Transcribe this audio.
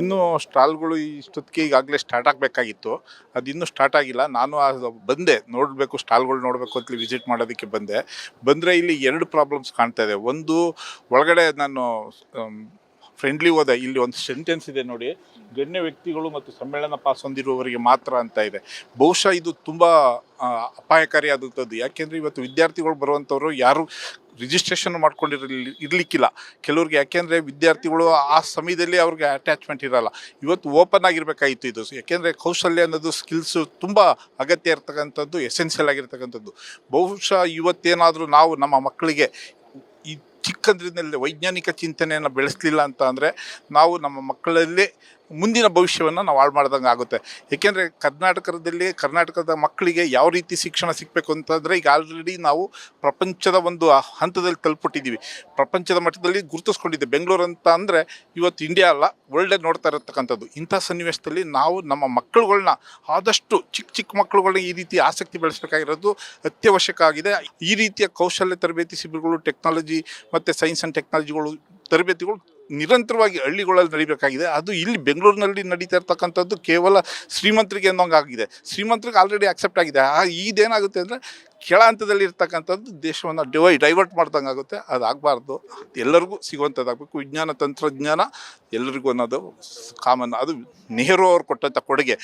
ಇನ್ನು ಸ್ಟಾಲ್ಗಳು ಇಷ್ಟೊತ್ತಿಗೆ ಈಗಾಗಲೇ ಸ್ಟಾರ್ಟ್ ಆಗಬೇಕಾಗಿತ್ತು. ಅದು ಇನ್ನೂ ಸ್ಟಾರ್ಟ್ ಆಗಿಲ್ಲ. ನಾನು ಅದು ಬಂದೆ. ನೋಡಬೇಕು, ಸ್ಟಾಲ್ಗಳು ನೋಡಬೇಕು ಅಂತ ವಿಸಿಟ್ ಮಾಡೋದಕ್ಕೆ ಬಂದೆ. ಬಂದರೆ ಇಲ್ಲಿ ಎರಡು ಪ್ರಾಬ್ಲಮ್ಸ್ ಕಾಣ್ತಾ ಇದೆ. ಒಂದು, ಒಳಗಡೆ ನಾನು ಫ್ರೆಂಡ್ಲಿ ಹೋದೆ. ಇಲ್ಲಿ ಒಂದು ಸೆಂಟೆನ್ಸ್ ಇದೆ ನೋಡಿ. ಗಣ್ಯ ವ್ಯಕ್ತಿಗಳು ಮತ್ತು ಸಮ್ಮೇಳನ ಪಾಸ್ ಹೊಂದಿರುವವರಿಗೆ ಮಾತ್ರ ಅಂತ ಇದೆ. ಬಹುಶಃ ಇದು ತುಂಬ ಅಪಾಯಕಾರಿಯಾದಂಥದ್ದು ಯಾಕೆಂದರೆ ಇವತ್ತು ವಿದ್ಯಾರ್ಥಿಗಳು ಬರುವಂಥವ್ರು ಯಾರು ರಿಜಿಸ್ಟ್ರೇಷನ್ ಮಾಡ್ಕೊಂಡಿರಲಿ ಇರಲಿಕ್ಕಿಲ್ಲ. ಕೆಲವ್ರಿಗೆ ಯಾಕೆಂದರೆ ವಿದ್ಯಾರ್ಥಿಗಳು ಆ ಸಮಯದಲ್ಲಿ ಅವ್ರಿಗೆ ಅಟ್ಯಾಚ್ಮೆಂಟ್ ಇರಲ್ಲ. ಇವತ್ತು ಓಪನ್ ಆಗಿರಬೇಕಾಗಿತ್ತು ಇದು. ಯಾಕೆಂದರೆ ಕೌಶಲ್ಯ ಅನ್ನೋದು ಸ್ಕಿಲ್ಸು ತುಂಬ ಅಗತ್ಯ ಇರ್ತಕ್ಕಂಥದ್ದು ಎಸೆನ್ಷಿಯಲ್ ಆಗಿರ್ತಕ್ಕಂಥದ್ದು. ಬಹುಶಃ ಇವತ್ತೇನಾದರೂ ನಾವು ನಮ್ಮ ಮಕ್ಕಳಿಗೆ ಈ ಚಿಕ್ಕಂದ್ರಿಂದಲೇ ವೈಜ್ಞಾನಿಕ ಚಿಂತನೆಯನ್ನು ಬೆಳೆಸಲಿಲ್ಲ ಅಂತ ಅಂದರೆ ನಾವು ನಮ್ಮ ಮಕ್ಕಳಲ್ಲಿ ಮುಂದಿನ ಭವಿಷ್ಯವನ್ನು ನಾವು ಹಾಳು ಮಾಡ್ದಂಗೆ ಆಗುತ್ತೆ. ಏಕೆಂದರೆ ಕರ್ನಾಟಕದಲ್ಲಿ, ಕರ್ನಾಟಕದ ಮಕ್ಕಳಿಗೆ ಯಾವ ರೀತಿ ಶಿಕ್ಷಣ ಸಿಗಬೇಕು ಅಂತಂದರೆ ಈಗ ಆಲ್ರೆಡಿ ನಾವು ಪ್ರಪಂಚದ ಒಂದು ಹಂತದಲ್ಲಿ ತಲುಪಿಟ್ಟಿದ್ದೀವಿ ಪ್ರಪಂಚದ ಮಟ್ಟದಲ್ಲಿ ಗುರುತಿಸ್ಕೊಂಡಿದ್ದೆ. ಬೆಂಗಳೂರು ಅಂತ ಅಂದರೆ ಇವತ್ತು ಇಂಡಿಯಾ ಅಲ್ಲ ವರ್ಲ್ಡೇ ನೋಡ್ತಾ ಇರತಕ್ಕಂಥದ್ದು. ಇಂಥ ಸನ್ನಿವೇಶದಲ್ಲಿ ನಾವು ನಮ್ಮ ಮಕ್ಕಳುಗಳನ್ನ ಆದಷ್ಟು ಚಿಕ್ಕ ಚಿಕ್ಕ ಮಕ್ಕಳುಗಳನ್ನ ಈ ರೀತಿ ಆಸಕ್ತಿ ಬೆಳೆಸಬೇಕಾಗಿರೋದು ಅತ್ಯವಶ್ಯಕ ಆಗಿದೆ. ಈ ರೀತಿಯ ಕೌಶಲ್ಯ ತರಬೇತಿ ಶಿಬಿರಗಳು ಟೆಕ್ನಾಲಜಿ ಮತ್ತು ಸೈನ್ಸ್ ಆ್ಯಂಡ್ ಟೆಕ್ನಾಲಜಿಗಳು ತರಬೇತಿಗಳು ನಿರಂತರವಾಗಿ ಹಳ್ಳಿಗಳಲ್ಲಿ ನಡಿಬೇಕಾಗಿದೆ. ಅದು ಇಲ್ಲಿ ಬೆಂಗಳೂರಿನಲ್ಲಿ ನಡೀತಾ ಇರ್ತಕ್ಕಂಥದ್ದು ಕೇವಲ ಶ್ರೀಮಂತರಿಗೆ ಅನ್ನೋಂಗೆ ಆಗಿದೆ. ಶ್ರೀಮಂತರಿಗೆ ಆಲ್ರೆಡಿ ಆಕ್ಸೆಪ್ಟ್ ಆಗಿದೆ. ಆ ಇದೇನಾಗುತ್ತೆ ಅಂದರೆ ಕೆಳ ಹಂತದಲ್ಲಿ ಇರ್ತಕ್ಕಂಥದ್ದು ದೇಶವನ್ನು ಡಿವೈ ಡೈವರ್ಟ್ ಮಾಡ್ದಂಗೆ ಆಗುತ್ತೆ. ಅದು ಆಗಬಾರ್ದು ಎಲ್ಲರಿಗೂ ಸಿಗುವಂಥದ್ದಾಗಬೇಕು. ವಿಜ್ಞಾನ, ತಂತ್ರಜ್ಞಾನ ಎಲ್ಲರಿಗೂ ಅನ್ನೋದು ಕಾಮನ್ ಅದು ನೆಹರು ಅವ್ರು ಕೊಟ್ಟಂಥ ಕೊಡುಗೆ.